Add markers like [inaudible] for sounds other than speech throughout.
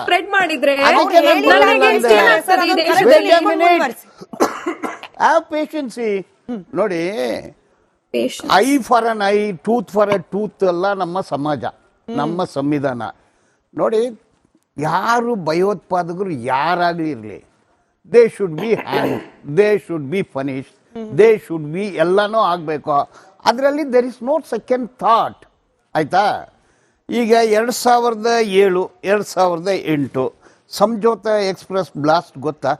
Spread ಮಾಡಿದ್ರೆ. Have patience ನೋಡಿ. Eye for an eye tooth for a tooth ಎಲ್ಲ ನಮ್ಮ ಸಮಾಜ ನಮ್ಮ ಸಂವಿಧಾನ. ನೋಡಿ ಯಾರು ಭಯೋತ್ಪಾದಕರು ಯಾರಾಗಲಿ ಇರಲಿ. They should be hang they should be punish they should be ಎಲ್ಲನೂ ಆಗಬೇಕು. ಅದರಲ್ಲಿ there is no second thought ಆಯ್ತಾ? ಈಗ ಎರಡು ಸಾವಿರದ ಏಳು ಎರಡು ಸಾವಿರದ ಎಂಟು ಸಂಜೋತ ಎಕ್ಸ್ಪ್ರೆಸ್ ಬ್ಲಾಸ್ಟ್ ಗೊತ್ತಾ?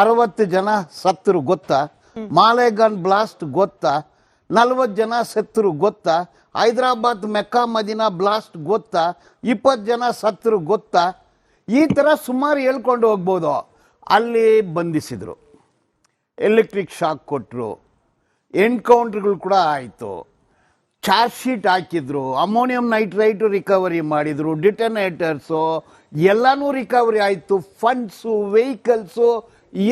ಅರವತ್ತು ಜನ ಸತ್ತರು ಗೊತ್ತಾ? ಮಾಲೆಗಾನ್ ಬ್ಲಾಸ್ಟ್ ಗೊತ್ತಾ? ನಲ್ವತ್ತು ಜನ ಸತ್ತರು ಗೊತ್ತಾ? ಹೈದರಾಬಾದ್ ಮೆಕ್ಕಾ ಮದಿನಾ ಬ್ಲಾಸ್ಟ್ ಗೊತ್ತಾ? ಇಪ್ಪತ್ತು ಜನ ಸತ್ತರು ಗೊತ್ತಾ? ಈ ಥರ ಸುಮಾರು ಹೇಳ್ಕೊಂಡು ಹೋಗ್ಬೋದು. ಅಲ್ಲಿ ಬಂಧಿಸಿದರು. ಎಲೆಕ್ಟ್ರಿಕ್ ಶಾಕ್ ಕೊಟ್ಟರು ಎನ್ಕೌಂಟ್ರ್ಗಳು ಕೂಡ ಆಯಿತು. ಚಾರ್ಜ್ ಶೀಟ್ ಹಾಕಿದ್ರು ಅಮೋನಿಯಂ ನೈಟ್ರೈಟ್ ರಿಕವರಿ ಮಾಡಿದ್ರು ಡಿಟನೇಟರ್ಸು ಎಲ್ಲನೂ ರಿಕವರಿ ಆಯಿತು funds vehicles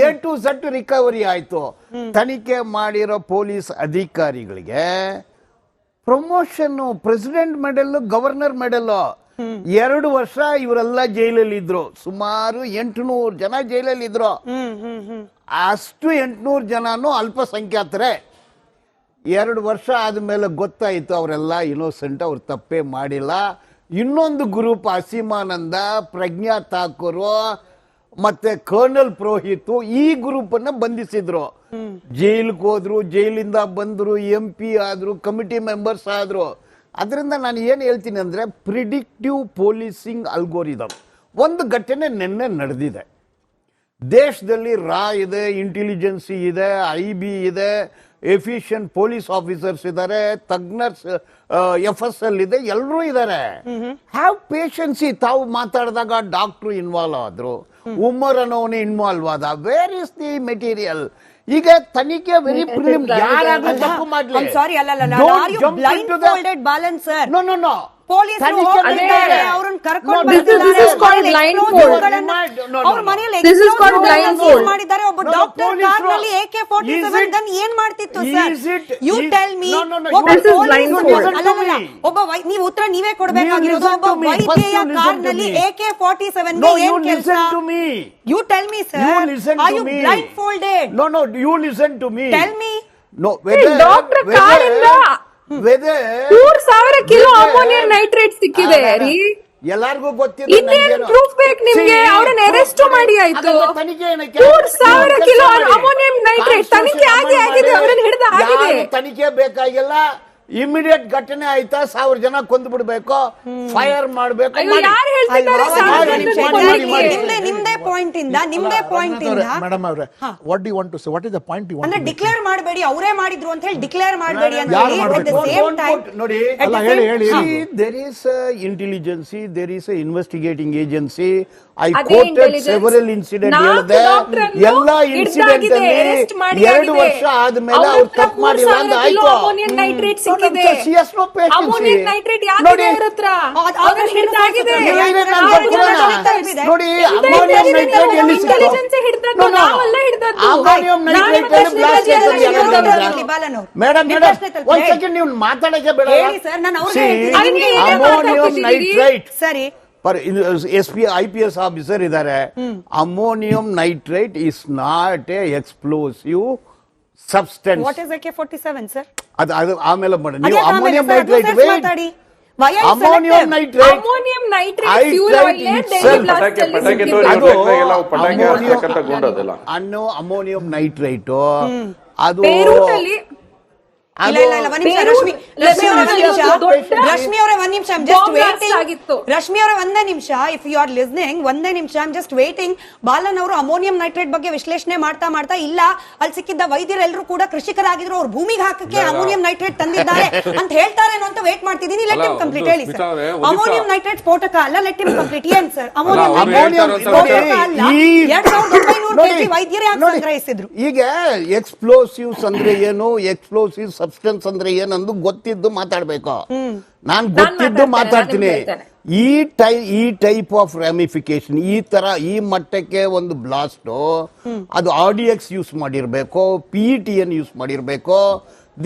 A to Z recovery ಆಯಿತು. ತನಿಖೆ ಮಾಡಿರೋ ಪೊಲೀಸ್ ಅಧಿಕಾರಿಗಳಿಗೆ promotion president medal governor medal ಎರಡು ವರ್ಷ ಇವರೆಲ್ಲ ಜೈಲಲ್ಲಿ ಇದ್ರು ಸುಮಾರು ಎಂಟುನೂರು ಜನ ಜೈಲಲ್ಲಿ ಇದ್ರು ಅಷ್ಟು ಎಂಟುನೂರು ಜನನು ಅಲ್ಪಸಂಖ್ಯಾತರೇ. ಎರಡು ವರ್ಷ ಆದಮೇಲೆ ಗೊತ್ತಾಯಿತು ಅವರೆಲ್ಲ ಇನ್ನೋಸೆಂಟ್ ಅವ್ರು ತಪ್ಪೇ ಮಾಡಿಲ್ಲ. ಇನ್ನೊಂದು ಗ್ರೂಪ್ ಅಸೀಮಾನಂದ, ಪ್ರಜ್ಞಾ ಠಾಕೂರು ಮತ್ತೆ ಕರ್ನಲ್ ಪುರೋಹಿತ್ ಈ ಗ್ರೂಪನ್ನು ಬಂಧಿಸಿದ್ರು. ಜೈಲ್ಗೆ ಹೋದ್ರು, ಜೈಲಿಂದ ಬಂದರು ಎಂ ಪಿ ಆದ್ರು ಕಮಿಟಿ ಮೆಂಬರ್ಸ್ ಆದ್ರು. ಅದರಿಂದ ನಾನು ಏನು ಹೇಳ್ತೀನಿ ಅಂದರೆ ಪ್ರಿಡಿಕ್ಟಿವ್ ಪೊಲೀಸಿಂಗ್ ಅಲ್ಗೋರಿದಮ್ ಒಂದು ಘಟನೆ ನಿನ್ನೆ ನಡೆದಿದೆ. ದೇಶದಲ್ಲಿ ರಾ ಇದೆ ಇಂಟೆಲಿಜೆನ್ಸಿ ಇದೆ ಐ ಬಿ ಇದೆ ಎಫಿಷಿಯಂಟ್ ಪೊಲೀಸ್ ಆಫೀಸರ್ಸ್ ಇದ್ದಾರೆ ತಜ್ಞರ್ಸ್ ಎಫ್ ಎಸ್ ಎಲ್ ಇದೆ ಎಲ್ಲರೂ ಇದ್ದಾರೆ ಹ್ಯಾವ್ ಪೇಷನ್ಸಿ ತಾವು ಮಾತಾಡಿದಾಗ ಡಾಕ್ಟ್ರು ಇನ್ವಾಲ್ವ್ ಆದ್ರು ಉಮರ್ ಅನ್ನೋನು ಇನ್ವಾಲ್ವ್ ಆದ. ವೇರ್ ಇಸ್ ದಿ ಮೆಟೀರಿಯಲ್ ಈಗ ತನಿಖೆ ವೆರಿ ಪ್ರಿಲಿಮ್ ಯಾರಾದ್ರೂ ತಪ್ಪು ಮಾಡ್ಲಿ. ಸಾರಿ ಅಲ್ಲ, ಅಲ್ಲ. ಬ್ಯಾಲೆನ್ಸ್ ನೋ ನೋ jump ಪೋಲೀಸರು ಕರ್ಕೊಂಡು ಒಬ್ಬ ಡಾಕ್ಟರ್ ಕಾರನಲ್ಲಿ ಮಾಡ್ತಿತ್ತು ನೀವು ಉತ್ತರ ನೀವೇ ಕೊಡಬೇಕು. ಒಬ್ಬ ವೈದ್ಯ ಕಾರನಲ್ಲಿ ಎಕೆ 47 ಏನು ಕೆಲಸ? You tell me sir you know no you listen to me tell me no ವೈದ್ಯ ಮೂರ್ ಸಾವಿರ ಕಿಲೋ ಅಮೋನಿಯಂ ನೈಟ್ರೇಟ್ ಸಿಕ್ಕಿದೆ. ರೀ ಎಲ್ಲಾರ್ಗು ಇನ್ನೇನ್ ಪ್ರೂಫ್ ಬೇಕು ನಿಮ್ಗೆ? ಅವ್ರನ್ನ ಅರೆಸ್ಟ್ ಮಾಡಿ. ಆಯ್ತು. ಮೂರ್ ಸಾವಿರ ಕಿಲೋ ಅಮೋನಿಯಂ ನೈಟ್ರೇಟ್ ತನಿಖೆ ಆಗಿ ಆಗಿದೆ, ಅವ್ರನ್ನ ಹಿಡಿದ ಆಗಿದೆ. ತನಿಖೆ ಬೇಕಾಗಿಲ್ಲ ಇಮಿಡಿಯೇಟ್ ಘಟನೆ ಆಯ್ತಾ ಸಾವಿರ ಜನ ಕೊಂದು ಬಿಡ್ಬೇಕು ಫೈರ್ ಮಾಡ್ಬೇಕು. ನಿಮ್ದೇ ಪಾಯಿಂಟ್ ಇಂದ ನಿಮ್ದೇ ಪಾಯಿಂಟ್ ಇಂದ ಮೇಡಮ್ ಅವರೇ what want to say what is the point you ಅಂದ್ರೆ ಡಿಕ್ಲೇರ್ ಮಾಡಬೇಡಿ ಅವರೇ ಮಾಡಿದ್ರು ಅಂತ ಹೇಳಿ ಡಿಕ್ಲೇರ್ ಮಾಡಬೇಡಿ ಅಂತ ಹೇಳಿ ನೋಡಿ ದೇರ್ ಇಸ್ ಅಲ್ಲ, same- ಹೇಳಿ, ಹೇಳಿ, agency I quoted is incident ಹೇಳಿದೆ. ಎಲ್ಲ ಇನ್ಸಿಡೆಂಟ್ ಅಲ್ಲಿ ಎರಡು ವರ್ಷ ಆದ್ಮೇಲೆ ಅವ್ರ ತಪ್ಪು ಮಾಡಿಲ್ಲ ಅಂತ ಆಯ್ತು. Ammonium nitrate. ಅಮೋನಿಯಂ ಯಾಕಿದೆ ಅವ್ರ ಹತ್ರ. ನೋಡಿ ಅಮೋನಿಯಂ ಎಲ್ಲಿ ಹಿಡ್ದದ್ದು. ನಾವೆಲ್ಲ ಹಿಡ್ದದ್ದು. Ammonium blast. ಮೇಡಮ್ ಮೇಡಮ್ ಒಂದ್ ಸೆಕೆಂಡ್ ನೀವು ಮಾತಾಡಕ್ಕೆ ಬೇಡ ಹೇಳಿ ಸರ್, ನಾನು ammonium? Nitrite S P I P S officer ಇದ್ದಾರೆ ammonium nitrite is not a explosive substance what is AK 47 sir ಅದು ಅದು ಆಮೇಲೆ ಮಾಡಿ. ನೀವು ಅಮೋನಿಯಂ ನೈಟ್ರೇಟ್ ಮಾತಾಡಿ. Why are you ammonium nitrate ammonium nitrate fuel oil ಅನ್ನು ammonium nitrite ಅದು ಇಲ್ಲ ಇಲ್ಲ ಇಲ್ಲ ಒಂದ್ ನಿಮಿಷ ರಶ್ಮಿ ರಶ್ಮಿ ಅವರೇ ಒಂದ್ ನಿಮಿಷ. ರಶ್ಮಿ ಅವರೇ ಒಂದ್ ನಿಮಿಷ ಜಸ್ಟ್ ವೇಟಿಂಗ್ ಆಗಿತ್ತು. ರಶ್ಮಿ ಅವರೇ ಒಂದೇ ನಿಮಿಷ ಇಫ್ ಯು ಆರ್ ಲಿಸ್ನಿಂಗ್ ಒಂದೇ ನಿಮಿಷ ಐಮ್ ಜಸ್ಟ್ ವೇಟಿಂಗ್ ಬಾಲನ್ ಅವರು ಅಮೋನಿಯಂ ನೈಟ್ರೇಟ್ ಬಗ್ಗೆ ವಿಶ್ಲೇಷಣೆ ಮಾಡ್ತಾ ಮಾಡ್ತಾ ಇಲ್ಲ. ಅಲ್ಲಿ ಸಿಕ್ಕಿದ್ದ ವೈದ್ಯರೆಲ್ಲರೂ ಕೂಡ ಕೃಷಿಕರಾಗಿದ್ರು ಅವ್ರು ಭೂಮಿಗೆ ಹಾಕಕ್ಕೆ ಅಮೋನಿಯಂ ನೈಟ್ರೇಟ್ ತಂದಿದ್ದಾರೆ [laughs] ಅಂತ ಹೇಳ್ತಾರೆ ಅಂತ ವೇಟ್ ಮಾಡ್ತಿದ್ದೀನಿ. ಲೆಟ್ ಇಮ್ ಕಂಪ್ಲೀಟ್ ಹೇಳಿ ಸರ್ ಅಮೋನಿಯಂ ನೈಟ್ರೇಟ್ ಸ್ಫೋಟಕ ಅಲ್ಲ ಲೆಟ್ ಇಮ್ ಕಂಪ್ಲೀಟ್ ಏನ್ ಸರ್ ಅಮೋನಿಯಂ ಹೇಳ್ತಾ ಸ್ಫೋಟಕ ಅಲ್ಲ. ಈ- ಎರಡ್ ಸಾವಿರದ ಒಂಬೈನೂರು ನೋಡಿ, ಕೆಜಿ ವೈದ್ಯರೇ ಸಂಗ್ರಹಿಸಿದ್ರು? ಈಗ ಎಕ್ಸ್ಪ್ಲೋಸಿವ್ಸ್ ಅಂದ್ರೆ ಏನು? ಎಕ್ಸ್ಪ್ಲೋಸಿವ್ ಸಬ್ಸ್ಟೆನ್ಸ್ ಅಂದ್ರೆ ಏನಂದು ಗೊತ್ತಿದ್ದು ಮಾತಾಡ್ಬೇಕು. ನಾನು ಗೊತ್ತಿದ್ದು ಮಾತಾಡ್ತೀನಿ ಈ ಟೈ ಈ ಟೈಪ್ ಆಫ್ ರ್ಯಾಮಿಫಿಕೇಶನ್ ಈ ತರ ಈ ಮಟ್ಟಕ್ಕೆ ಒಂದು ಬ್ಲಾಸ್ಟ್ ಅದು ಆಡಿಯಕ್ಸ್ ಯೂಸ್ ಮಾಡಿರ್ಬೇಕು ಪಿ ಟಿ ಎನ್ ಯೂಸ್ ಮಾಡಿರ್ಬೇಕು.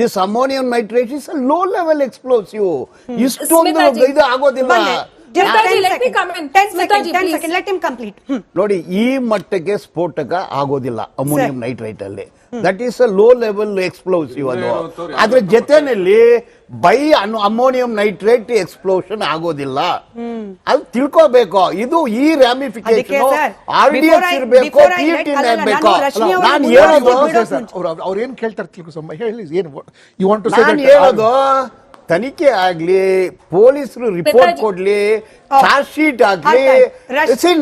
This ammonium nitrate is low level explosive ಇಷ್ಟೊಂದು ಇದು ಆಗೋದಿಲ್ಲ. ಬಂದೆ. Just Smitaji, 10 let me seconds. come in. 10 Smitaji, 10 please. seconds. Let him. Hmm. ನೋಡಿ ಈ ಮಟ್ಟಕ್ಕೆ ಸ್ಫೋಟಕ ಆಗೋದಿಲ್ಲ ಅಮೋನಿಯಂ ನೈಟ್ರೈಟ್ ಅಲ್ಲಿ that is a low level explosive ಅದು ಅದ್ರ ಜೊತೆನಲ್ಲಿ ಬೈ ಅಮೋನಿಯಂ ನೈಟ್ರೇಟ್ ಎಕ್ಸ್ಪ್ಲೋಷನ್ ಆಗೋದಿಲ್ಲ ಅದು ತಿಳ್ಕೋಬೇಕು ಇದು ಈ ramification sir, R D before ಇರಬೇಕು ಇರಬೇಕು ನಾನು ಹೇಳೋದು ಅವ್ರು ಅವ್ರು ಏನ್ ಕೇಳ್ತಾರೆ ತಿಳ್ಕೊಸಮ್ಮ ಹೇಳಿ ಏನು ಯು ವಾಂಟ್ ಟು ಸೇ ನಾನು ಹೇಳೋದು ತನಿಖೆ ಆಗ್ಲಿ ಪೊಲೀಸರು ರಿಪೋರ್ಟ್. ಕೊಡ್ಲಿ. ಚಾರ್ಜ್ ಶೀಟ್ ಆಗ್ಲಿ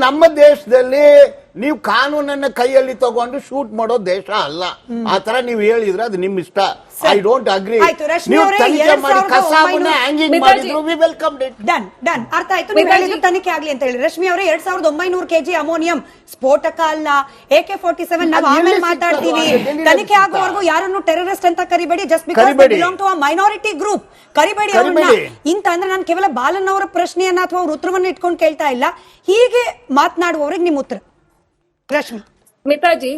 ನಮ್ಮ ದೇಶದಲ್ಲಿ ನೀವು ಕಾನೂನನ್ನ ಕೈಯಲ್ಲಿ ತಗೊಂಡು ಶೂಟ್ ಮಾಡೋ ದೇಶ ಅಲ್ಲ. ಆ ತರ ನೀವು ಹೇಳಿದ್ರೆ ಅದು ನಿಮ್ ಇಷ್ಟ. ಐ ಡೋಂಟ್ ಅಗ್ರಿ ನೀವು ತನಿಖೆ ಮಾಡಿ ಸಾವಿರದ ಕಸಾಬನ್ನ ಒಂಬೈನೂರ- ಹ್ಯಾಂಗಿಂಗ್ ಪಿತಾಜಿ. ಮಾಡಿದ್ರು we welcome it done done ಅರ್ಥ ಆಯ್ತು ನೀವು ಹೇಳಿದ್ರು ತನಿಖೆ ಆಗ್ಲಿ ಅಂತ ಹೇಳಿ. ರಶ್ಮಿ ಅವರೇ ಎರಡ್ ಸಾವಿರದ ಒಂಬೈನೂರು ಕೆಜಿ ಅಮೋನಿಯಂ ಸ್ಫೋಟಕ ಅಲ್ಲ ಎ ಕೆ ಫೋರ್ಟಿ ಸೆವೆನ್ ನಾವು ಆಮೇಲೆ ಮಾತಾಡ್ತೀವಿ. ತನಿಖೆ? ಆಗುವವರೆಗೂ ಯಾರನ್ನು ಟೆರರಿಸ್ಟ್ ಅಂತ ಕರಿಬೇಡಿ just because. Belong to a minority group ಕರಿಬೇಡಿ ಅವ್ರನ್ನ. ಇಂತ ಅಂದ್ರೆ ನಾನು ಕೇವಲ ಬಾಲನ್ ಅವರ ಪ್ರಶ್ನೆಯನ್ನ ಅಥವಾ ಅವ್ರ ಉತ್ತರವನ್ನ ಇಟ್ಕೊಂಡು ಕೇಳ್ತಾ ಇಲ್ಲ. ಹೀಗೆ ಮಾತನಾಡುವವ್ರಿಗೆ ನಿಮ್ಮ ಉತ್ತರ. ರಶ್ಮಿ. ಮಿತಾಜಿ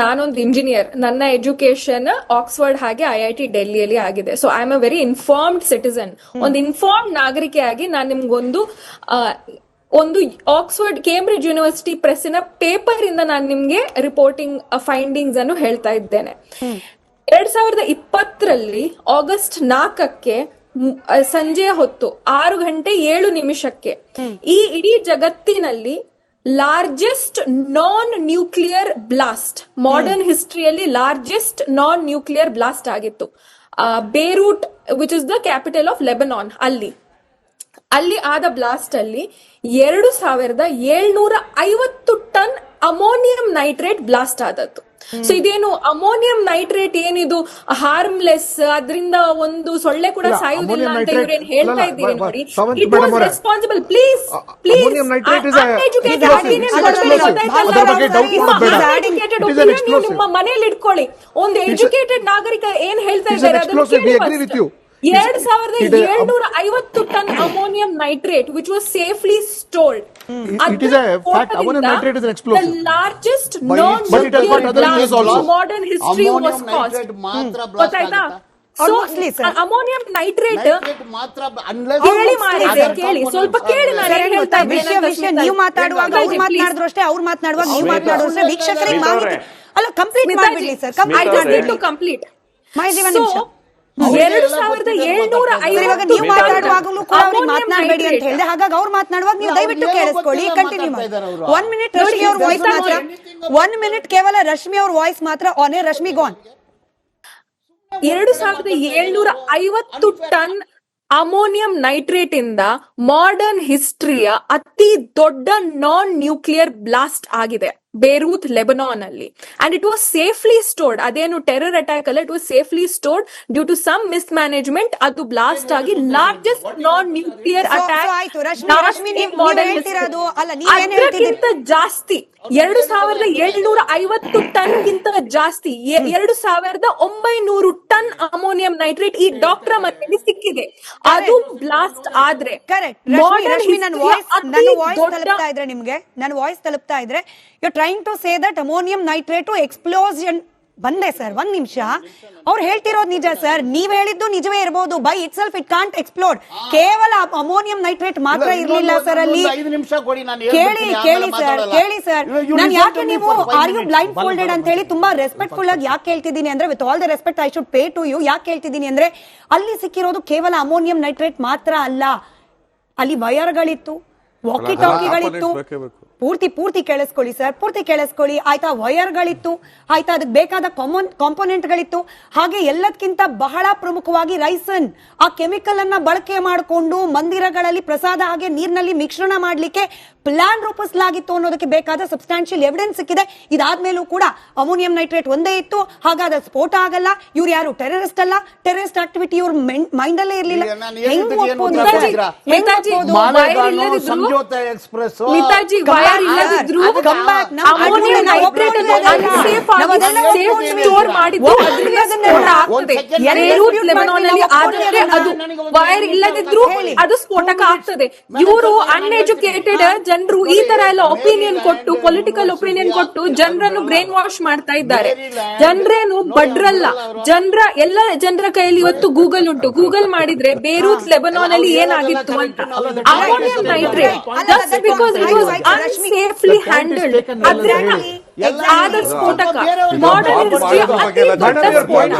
ನಾನೊಂದು ಇಂಜಿನಿಯರ್ ನನ್ನ ಎಜುಕೇಶನ್ ಆಕ್ಸ್ಫರ್ಡ್ ಹಾಗೆ ಐ ಐ ಟಿ ಡೆಲ್ಲಿಯಲ್ಲಿ ಆಗಿದೆ. So I am a very informed citizen ಒಂದು ಇನ್ಫಾರ್ಮ್ಡ್ ನಾಗರಿಕೆಯಾಗಿ ನಾನು ನಿಮ್ಗೊಂದು ಒಂದು ಆಕ್ಸ್ಫರ್ಡ್ ಕೇಂಬ್ರಿಡ್ಜ್ ಯೂನಿವರ್ಸಿಟಿ ಪ್ರೆಸ್ಸಿನ ಪೇಪರ್ ಇಂದ ನಾನು ನಿಮ್ಗೆ ರಿಪೋರ್ಟಿಂಗ್ ಫೈಂಡಿಂಗ್ಸ್ ಅನ್ನು ಹೇಳ್ತಾ ಇದ್ದೇನೆ. ಎರಡ್ ಸಾವಿರದ ಇಪ್ಪತ್ತರಲ್ಲಿ ಆಗಸ್ಟ್ ನಾಲ್ಕಕ್ಕೆ ಸಂಜೆ ಸಂಜೆಯ ಹೊತ್ತು ಆರು ಗಂಟೆ ಏಳು ನಿಮಿಷಕ್ಕೆ ಈ ಇಡೀ ಜಗತ್ತಿನಲ್ಲಿ largest non nuclear blast modern ಹಿಸ್ಟ್ರಿಯಲ್ಲಿ largest non nuclear blast ಆಗಿತ್ತು Beirut which is the capital of Lebanon ಅಲ್ಲಿ. ಅಲ್ಲಿ ಆದ ಬ್ಲಾಸ್ಟ್ ಅಲ್ಲಿ ಎರಡು ಸಾವಿರದ ಏಳ್ನೂರ ಐವತ್ತು ಟನ್ ಅಮೋನಿಯಂ ನೈಟ್ರೇಟ್ ಬ್ಲಾಸ್ಟ್ ಆದದ್ದು. ಸೊ ಇದೇನು ಅಮೋನಿಯಂ ನೈಟ್ರೇಟ್ ಏನಿದು? ಹಾರ್ಮ್ಲೆಸ್ ಅದರಿಂದ ಒಂದು ಸೊಳ್ಳೆ ಕೂಡ ಸಾಯುವುದಿಲ್ಲ ಅಂತ ಇವ್ರೇನ್ ಹೇಳ್ತಾ ಇದ್ದೀರಿ ನೋಡಿ. It was responsible please please ನಿಮ್ಮ ಮನೇಲಿ ಇಟ್ಕೊಳ್ಳಿ. ಒಂದು ಎಜುಕೇಟೆಡ್ ನಾಗರಿಕ ಏನ್ ಹೇಳ್ತಾ ಇದ್ದಾರೆ ಅದನ್ನು explosive. ಕೇಳಿ ಎರಡ್ ಸಾವಿರದ It is- ಏಳ್ನೂರ ಐವತ್ತು ton ammonium nitrate which was safely stored It is a fact. Ammonium nitrate is an explosive. Largest But it- but it has got other uses also. Modern history Ammonium was cost nitrate ಮಾತ್ರ blast ಗೊತ್ತಾಯ್ತಾ ಆಗುತ್ತಾ? So Honestly, sir. Ammonium nitrate ಮಾತ್ರ unless ಕೇಳಿ ಮಾಡಿದೆ ಕೇಳಿ ಸ್ವಲ್ಪ ಕೇಳಿ ನಾನು ಸರಿ, ಏನ್ ಹೇಳ್ತಾ ಗೊತ್ತಾ? ವಿಷಯ ಅಂತ ವಿಷಯ ಸ್ಮಿತಾ ನೀವು ಮಾತಾಡುವಾಗ ಅವ್ರು please. ಮಾತನಾಡಿದ್ರು ಅಷ್ಟೇ ಅವ್ರು ಮಾತನಾಡುವಾಗ ನೀವು ಸ್ಮಿತಾ ಮಾತನಾಡಿದ್ರು ಅಷ್ಟೇ ವೀಕ್ಷಕರಿಗೆ ಸ್ಮಿತಾ ಮಾಹಿತಿ ಅವ್ರೆ. ಅಲ್ಲ complete Smita ಮಾಡ್ಬಿಡ್ಲಿ ji, sir I complete just need ಅವ್ರೆ. to complete. ಮಾಹಿತಿ ಒಂದು So, ನಿಮಿಷ ಎರಡು ಸಾವಿರದ ಏಳ್ನೂರ ಇವಾಗ ನೀವು. ಮಾತಾಡುವಾಗಲೂ ಕೂಡ ಅವ್ರಿಗೆ ಮಾತನಾಡಬೇಡಿ ಅಂತ. ಹೇಳಿದೆ ಹಾಗಾಗಿ ಅವ್ರು ಮಾತನಾಡುವಾಗ ನೀವು ದಯವಿಟ್ಟು ಕೇಳಿಸ್ಕೊಳ್ಳಿ ಕಂಟಿನ್ಯೂ ಮಾಡಿ. ಒನ್ ಮಿನಿಟ್ ರಶ್ಮಿ ಅವ್ರ ವಾಯ್ಸ್ ಮಾತ್ರ. ಒನ್ ಮಿನಿಟ್ ಕೇವಲ ರಶ್ಮಿ ಅವ್ರ ವಾಯ್ಸ್ ಮಾತ್ರ ಆನ್ ರಶ್ಮಿ ಗೋನ್ ಎರಡು ಸಾವಿರದ ಏಳ್ನೂರ ಐವತ್ತು ಟನ್ ಅಮೋನಿಯಂ ನೈಟ್ರೇಟ್ ಇಂದ ಮಾಡರ್ನ್ ಹಿಸ್ಟ್ರಿಯ ಅತಿ ದೊಡ್ಡ ನಾನ್ ನ್ಯೂಕ್ಲಿಯರ್ ಬ್ಲಾಸ್ಟ್ ಆಗಿದೆ ಬೇರೂತ್ ಲೆಬನಾನ್ ಅಲ್ಲಿ. And it was safely stored ಅದೇನು ಟೆರರ್ ಅಟ್ಯಾಕ್ ಅಲ್ಲ it was safely stored due to some mismanagement ಅದು ಬ್ಲಾಸ್ಟ್ ಆಗಿ ಲಾರ್ಜೆಸ್ಟ್ ನಾನ್ ನ್ಯೂಕ್ಲಿಯರ್ ಅಟ್ಯಾಕ್ ಜಾಸ್ತಿ ಎರಡು ಸಾವಿರದ ಏಳ್ನೂರ ಐವತ್ತು ಟನ್ ಗಿಂತ ಜಾಸ್ತಿ ಎರಡು ಸಾವಿರದ ಒಂಬೈನೂರು ಟನ್ ಅಮೋನಿಯಂ ನೈಟ್ರೇಟ್ ಈ ಡಾಕ್ಟರ್ ಮನೆಯಲ್ಲಿ ಸಿಕ್ಕಿದೆ. ಅದು ಬ್ಲಾಸ್ಟ್ ಆದ್ರೆ ಕರೆಕ್ಟ್ ನನ್ನ ವಾಯ್ಸ್ ತಲುಪ್ತಾ ಇದ್ರೆ ನಿಮ್ಗೆ. ನನ್ನ ವಾಯ್ಸ್ ತಲುಪ್ತಾ ಇದ್ರೆ you trying to say that ammonium nitrate explosion ಬಂದೆ ಸರ್ ಒಂದ್ ನಿಮಿಷ ಅವ್ರು ಹೇಳ್ತಿರೋದು ನಿಜ ಸರ್ ನೀವ್ ಹೇಳಿದ್ದು ನಿಜವೇ ಇರಬಹುದು by itself it can't explode ಕೇವಲ ಅಮೋನಿಯಂ ನೈಟ್ರೇಟ್ ಮಾತ್ರ ಇರಲಿಲ್ಲ ಸರ್ ಅಲ್ಲಿ ಕೇಳಿ ಕೇಳಿ ಸರ್. ಕೇಳಿ ಸರ್ ನಾನು ಯಾಕೆ ನೀವು ಆರ್ ಯು. ಬ್ಲೈಂಡ್ ಬಲ- ಫೋಲ್ಡೆಡ್ ಅಂತ ಹೇಳಿ ತುಂಬಾ ರೆಸ್ಪೆಕ್ಟ್ಫುಲ್ ಆಗಿ ಯಾಕೆ ಹೇಳ್ತಿದ್ದೀನಿ ಅಂದ್ರೆ with all the respect I should pay to you ಯಾಕೆ ಹೇಳ್ತಿದ್ದೀನಿ ಅಂದ್ರೆ ಅಲ್ಲಿ ಸಿಕ್ಕಿರೋದು ಕೇವಲ ಅಮೋನಿಯಂ ನೈಟ್ರೇಟ್ ಮಾತ್ರ ಅಲ್ಲ ಅಲ್ಲಿ ವಯರ್ಗಳಿತ್ತು ವಾಕಿ ಟಾಕಿಗಳಿತ್ತು. ಪೂರ್ತಿ ಪೂರ್ತಿ ಕೇಳಿಸ್ಕೊಳ್ಳಿ ಸರ್. ಪೂರ್ತಿ ಕೇಳಿಸ್ಕೊಳ್ಳಿ. ಆಯ್ತಾ ವಯರ್ಗಳಿತ್ತು ಆಯ್ತಾ ಅದಕ್ಕೆ ಬೇಕಾದ ಕಾಮನ್ ಕಾಂಪೋನೆಂಟ್ಗಳಿತ್ತು ಹಾಗೆ ಎಲ್ಲದಕ್ಕಿಂತ ಬಹಳ ಪ್ರಮುಖವಾಗಿ ರೈಸನ್. ಆ ಕೆಮಿಕಲ್ ಅನ್ನ ಬಳಕೆ ಮಾಡಿಕೊಂಡು ಮಂದಿರಗಳಲ್ಲಿ ಪ್ರಸಾದ ಹಾಗೆ ನೀರಿನಲ್ಲಿ ಮಿಶ್ರಣ ಮಾಡಲಿಕ್ಕೆ ಪ್ಲಾನ್ ರೂಪಿಸಲಾಗಿತ್ತು ಅನ್ನೋದಕ್ಕೆ ಬೇಕಾದ ಸಬ್ಸ್ಟಾನ್ಷಿಯಲ್ ಎವಿಡೆನ್ಸ್ ಸಿಕ್ಕಿದೆ ಇದಾದ್ಮೇಲೂ ಕೂಡ ಅಮೋನಿಯಂ ನೈಟ್ರೇಟ್ ಒಂದೇ ಇತ್ತು ಹಾಗಾದ್ರೆ ಸ್ಫೋಟ ಆಗಲ್ಲ ಇವ್ರು ಯಾರು ಟೆರರಿಸ್ಟ್ ಅಲ್ಲ ಟೆರರಿಸ್ಟ್ ಆಕ್ಟಿವಿಟಿ ಇವ್ರ ಮೈಂಡ್ ಅಲ್ಲೇ ಇರಲಿಲ್ಲ ಅದು ವೈರ್ ಇಲ್ಲದಿದ್ರು ಅದು ಸ್ಫೋಟಕ ಆಗ್ತದೆ ಇವರು ಅನ್ಎಜುಕೇಟೆಡ್ ಜನರು ಈ ತರ ಎಲ್ಲ ಒಪಿನಿಯನ್ ಕೊಟ್ಟು ಪೊಲಿಟಿಕಲ್ ಒಪಿನಿಯನ್ ಕೊಟ್ಟು ಜನರನ್ನು ಬ್ರೈನ್ ವಾಶ್ ಮಾಡ್ತಾ ಇದ್ದಾರೆ ಜನರೇನು ಬಡ್ರಲ್ಲ ಜನರ ಎಲ್ಲ ಜನರ ಕೈಯಲ್ಲಿ ಇವತ್ತು ಗೂಗಲ್ ಉಂಟು ಗೂಗಲ್ ಮಾಡಿದ್ರೆ ಬೇರೂತ್ ಲೆಬನಾನ್ ಅಲ್ಲಿ ಏನಾಗಿತ್ತು ಅಂತ ammonium nitrate because it was unsafely handled ಅದ್ರಿಂದ ಆದ ಸ್ಫೋಟಕ ಮಾಡರ್ನ್ ಇಂಡಸ್ಟ್ರಿ ಅತಿ ದೊಡ್ಡ ಸ್ಫೋಟ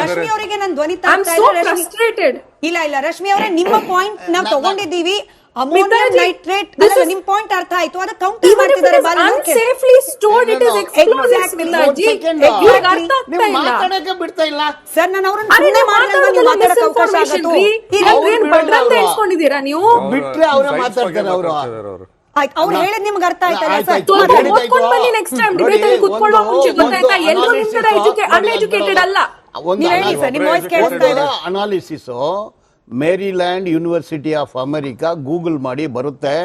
ರಶ್ಮಿ ಅವರಿಗೆ ನಾನು ಧ್ವನಿ ಐ ಆಮ್ ಸೋ ಇಲ್ಲ, ಫ್ರಸ್ಟ್ರೇಟೆಡ್ ಇಲ್ಲ ಇಲ್ಲ ರಶ್ಮಿ ಅವರೇ ನಿಮ್ಮ ಪಾಯಿಂಟ್ ನಾವು ತಗೊಂಡಿದ್ದೀವಿ. ಅಮೋನಿಯಂ ನೈಟ್ರೇಟ್ ಅಲ್ಲ ನಿಮ್ ಪಾಯಿಂಟ್ ಅರ್ಥ ಆಯ್ತು. ಅದು ಕೌಂಟರ್ ಮಾಡ್ತಿದ್ದಾರೆ safely stored it is explosive ಮಿಲ್ಲಾಜಿ. ಇವಾಗ ಅರ್ಥ ನೀವು ಆಗ್ತಾ ಇಲ್ಲ ಮಾತಾಡಕ್ಕೆ ಬಿಡ್ತಾ ಇಲ್ಲ. ಸರ್ ನಾನು ಅವರನ್ನ ನೀವು ಮಾಡಿದ್ರೆ ನೀವು ಮಾತಾಡಕ್ಕೆ ಅವಕಾಶ ಆಗುತ್ತೆ. ಈಗ ಏನು ಬಡ್ರ ಅಂತ ಅವ್ರು. ನೀವು? ಬಿಟ್ರೆ ಅವರೇ ಮಾತಾಡ್ತಾರೆ ಅವರು. ಆಯ್ತು ಅವ್ರು ಹೇಳಿದ್ ನಿಮ್ಗೆ ಅರ್ಥ ಆಯ್ತಲ್ಲ ಆಯ್ತು, ಸರ್. ಓದ್ಕೊಂಡ್ ಬನ್ನಿ ನೆಕ್ಸ್ಟ್ ಟೈಮ್ ಡಿಬೇಟ್ ಅಲ್ಲಿ ಕುತ್ಕೊಳ್ಳೋ ಮುಂಚೆ ಗೊತ್ತಾಯ್ತಾ? ಎಲ್ಲರೂ ನಿಮ್ ತರ uneducated ಅಲ್ಲ. ಒಂದು ನೀವ್ ಹೇಳಿ ಸರ್, ನಿಮ್ಮ ವಾಯ್ಸ್ ಕೇಳಿಸ್ತಾ ಇದೆ. Analysis Maryland university of America Google ಮಾಡಿ ಬರುತ್ತೆ.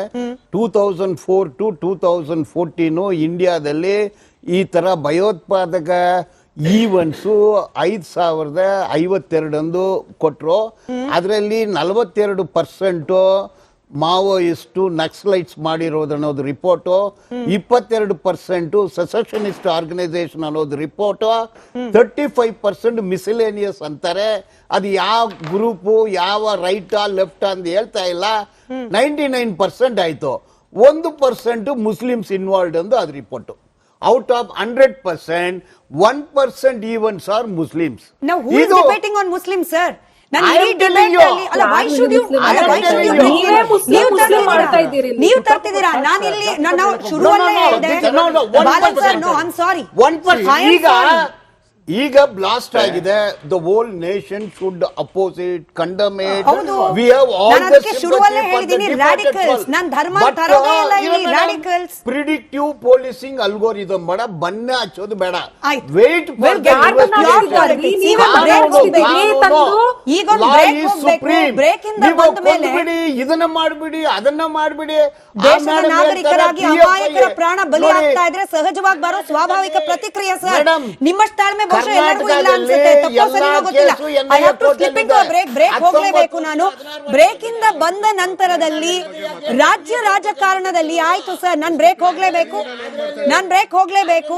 Two thousand four to two thousand fourteen ಇಂಡಿಯಾದಲ್ಲಿ ಈ ಥರ ಭಯೋತ್ಪಾದಕ ಈವೆಂಟ್ಸು ಐದು ಸಾವಿರದ ಐವತ್ತೆರಡಂದು ಕೊಟ್ಟರು ಅದರಲ್ಲಿ ನಲವತ್ತೆರಡು ಪರ್ಸೆಂಟು ಮಾವೋಯಿಸ್ಟು ನಕ್ಸಲೈಟ್ಸ್ ಮಾಡಿರೋದು ಅನ್ನೋದು ರಿಪೋರ್ಟು. ಇಪ್ಪತ್ತೆರಡು ಪರ್ಸೆಂಟು ಸೆಸೆಷನಿಸ್ಟ್ ಆರ್ಗನೈಸೇಷನ್ ಅನ್ನೋದು report. Thirty five percent miscellaneous ಅಂತಾರೆ. ಅದು ಯಾವ ಗ್ರೂಪು ಯಾವ ರೈಟಾ ಲೆಫ್ಟಾ ಅಂತ ಹೇಳ್ತಾ ಇಲ್ಲ. ನೈಂಟಿ ನೈನ್ ಪರ್ಸೆಂಟ್ ಆಯ್ತು. ಒಂದು ಪರ್ಸೆಂಟು ಮುಸ್ಲಿಮ್ಸ್ ಇನ್ವಾಲ್ವ್ಡ್ ಅಂದು ಅದು report. Out of hundred percent one percent events are Muslims. Debating on Muslim sir ನಾನು ರೀಡಿ ಡಿಮೆಂಟ್ ಅಲ್ಲಿ ಅಲ್ಲ ನೀವ್ ತರ್ತಿದೀರಾ ನೀವ್ ತರ್ತಿದೀರಾ ನಾನು ಇಲ್ಲಿ ನಾನು ಶುರುವಲ್ಲ ನೋ ನೋ 1% ಸಾರಿ 1% ಈಗ ಈಗ ಬ್ಲಾಸ್ಟ್ ಆಗಿದೆ. The whole nation should oppose it condemn it. We have all ನಾನು ಅದಕ್ಕೆ ಶುರುವಲ್ಲೇ ಹೇಳಿದ್ದೀನಿ, radicals. ನಾನ್ ಧರ್ಮ ತರೋದೇ ಇಲ್ಲ ಇಲ್ಲಿ, radicals. ಪ್ರಿಡಿಕ್ಟಿವ್ ಪೊಲೀಸಿಂಗ್ ಅಲ್ಗೋರಿದಮ್ ಬೇಡ ಹಚ್ಚೋದು ಬೇಡ. ವೇಟ್ plot ಈಗ ಹೋಗ್ಬೇಕು. ಇಂದ ಬಂದ ಮೇಲೆ ಇದನ್ನ ಮಾಡ್ಬಿಡಿ ಅದನ್ನ ಮಾಡ್ಬಿಡಿ. ದೇಶದ ನಾಗರಿಕರಾಗಿ ಅಮಾಯಕರ ಪ್ರಾಣ ಬಲಿ ಆಗ್ತಾ ಇದ್ರೆ ಸಹಜವಾಗಿ ಬರೋ ಸ್ವಾಭಾವಿಕ ಪ್ರತಿಕ್ರಿಯೆ ಸರ್. ನಿಮ್ಮಷ್ಟು ತಾಳ್ಮೆ ಬಹುಶಃ ಎಲ್ಲರಿಗೂ ಇಲ್ಲ ಅನ್ಸುತ್ತೆ. ತಪ್ಪೋ ಸರಿನೋ ಗೊತ್ತಿಲ್ಲ. I have to slip into break break ಹೋಗ್ಲೇಬೇಕು ನಾನು. ಬ್ರೇಕ್ ಇಂದ ಬಂದ ನಂತರದಲ್ಲಿ ರಾಜ್ಯ ರಾಜಕಾರಣದಲ್ಲಿ ಆಯ್ತು ಸರ್. ನಾನು ಬ್ರೇಕ್ ಹೋಗ್ಲೇಬೇಕು. ನಾನು ಬ್ರೇಕ್ ಹೋಗ್ಲೇಬೇಕು.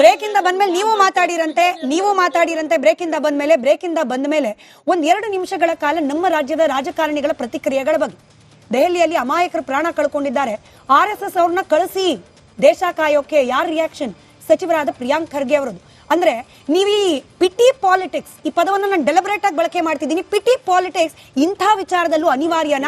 ಬ್ರೇಕ್ ಇಂದ ಬಂದ್ಮೇಲೆ ನೀವು ಮಾತಾಡಿರಂತೆ. ನೀವು ಮಾತಾಡಿರಂತೆ. ಬ್ರೇಕ್ ಇಂದ ಬಂದ್ಮೇಲೆ ಬ್ರೇಕ್ ಇಂದ ಬಂದ್ಮೇಲೆ ಒಂದ್ ಎರಡು ನಿಮಿಷಗಳ ಕಾಲ ನಮ್ಮ ರಾಜ್ಯದ ರಾಜಕಾರಣಿಗಳ ಪ್ರತಿಕ್ರಿಯೆಗಳ ಬಗ್ಗೆ. ದೆಹಲಿಯಲ್ಲಿ ಅಮಾಯಕರು ಪ್ರಾಣ ಕಳ್ಕೊಂಡಿದ್ದಾರೆ. ಆರ್ ಎಸ್ ಎಸ್ ಅವ್ರನ್ನ ಕಳಿಸಿ. ದೇಶ ಕಾಯೋಕೆ ಯಾರ ರಿಯಾಕ್ಷನ್ ಸಚಿವರಾದ ಪ್ರಿಯಾಂಕ್ ಖರ್ಗೆ ಅವರದ್ದು ಅಂದ್ರೆ ನೀವು ಈ ಪಿಟಿ ಪಾಲಿಟಿಕ್ಸ್ ಈ ಪದವನ್ನು ನಾನು ಡೆಲಿಬರೇಟ್ ಆಗಿ ಬಳಕೆ ಮಾಡ್ತಿದ್ದೀನಿ. ಪಿಟಿ ಪಾಲಿಟಿಕ್ಸ್ ಇಂಥ ವಿಚಾರದಲ್ಲೂ ಅನಿವಾರ್ಯನಾ?